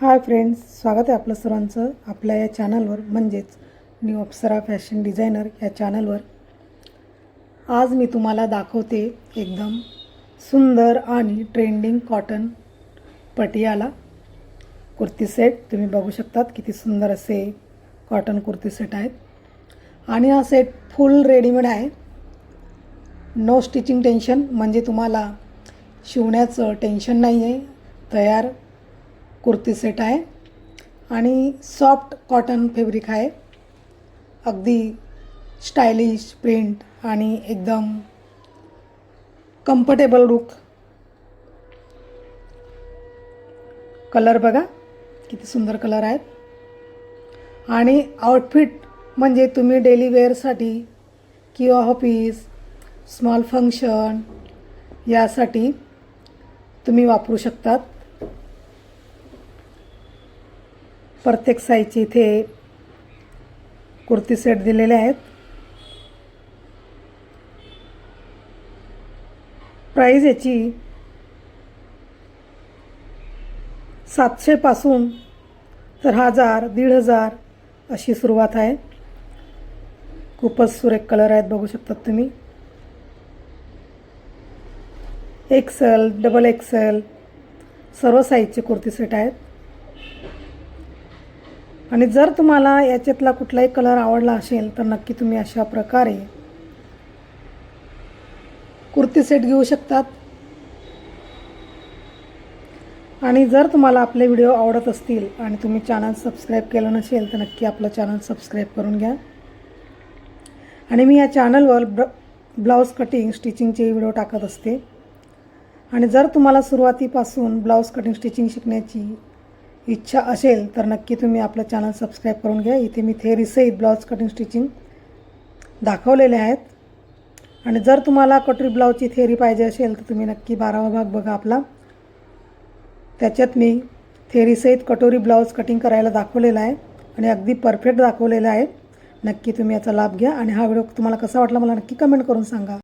Hi friends स्वागत आहे आपलं सर्वांचं आपल्या या चॅनलवर म्हणजेच न्यू अप्सरा फॅशन डिझायनर या चॅनलवर. आज मी तुम्हाला दाखवते एकदम सुंदर आणि trending cotton Patiala kurti set. तुम्ही बघू शकतात किती सुंदर असे कॉटन कुर्ती सेट आहेत. आणि हा सेट फुल रेडीमेड आहे. नो स्टिचिंग टेन्शन म्हणजे तुम्हाला शिवण्याचं टेन्शन नाही आहे तयार कुर्ती सेट आहे आणि सॉफ्ट कॉटन फॅब्रिक आहे. अगदी स्टायलिश प्रिंट आणि एकदम कम्फर्टेबल लुक कलर बघा किती सुंदर कलर आहेत. आणि आउटफिट म्हणजे तुम्ही डेली वेअरसाठी किंवा ऑफिस स्मॉल फंक्शन यासाठी तुम्ही वापरू शकतात. प्रत्येक साईजचे इथे कुर्ती सेट दिलेले आहेत. प्राईज याची सातशेपासून तर हजार दीड हजार अशी सुरुवात आहे. खूपच सुरेख कलर आहेत बघू शकतात तुम्ही. एक्सेल डबल एक्सेल सर्व साईजचे कुर्ती सेट आहेत. आणि जर तुम्हाला याच्यातला कुठलाही कलर आवडला असेल तर नक्की तुम्ही अशा प्रकारे कुर्ती सेट घेऊ शकतात. आणि जर तुम्हाला आपले व्हिडिओ आवडत असतील आणि तुम्ही चॅनल सबस्क्राईब केलं नसेल तर नक्की आपलं चॅनल सबस्क्राईब करून घ्या. आणि मी या चॅनलवर ब्र ब्लाऊज कटिंग स्टिचिंगचे व्हिडिओ टाकत असते. आणि जर तुम्हाला सुरुवातीपासून ब्लाऊज कटिंग स्टिचिंग शिकण्याची इच्छा असेल तर नक्की तुम्ही आपलं चॅनल सबस्क्राईब करून घ्या. इथे मी थेरीसहित ब्लाऊज कटिंग स्टिचिंग दाखवलेले आहेत. आणि जर तुम्हाला कटोरी ब्लाऊजची थेरी पाहिजे असेल तर तुम्ही नक्की बारावा भाग बघा आपला. त्याच्यात मी थेरीसहित कटोरी ब्लाऊज कटिंग करायला दाखवलेला आहे आणि अगदी परफेक्ट दाखवलेलं आहे. नक्की तुम्ही याचा लाभ घ्या आणि हा व्हिडिओ तुम्हाला कसा वाटला मला नक्की कमेंट करून सांगा.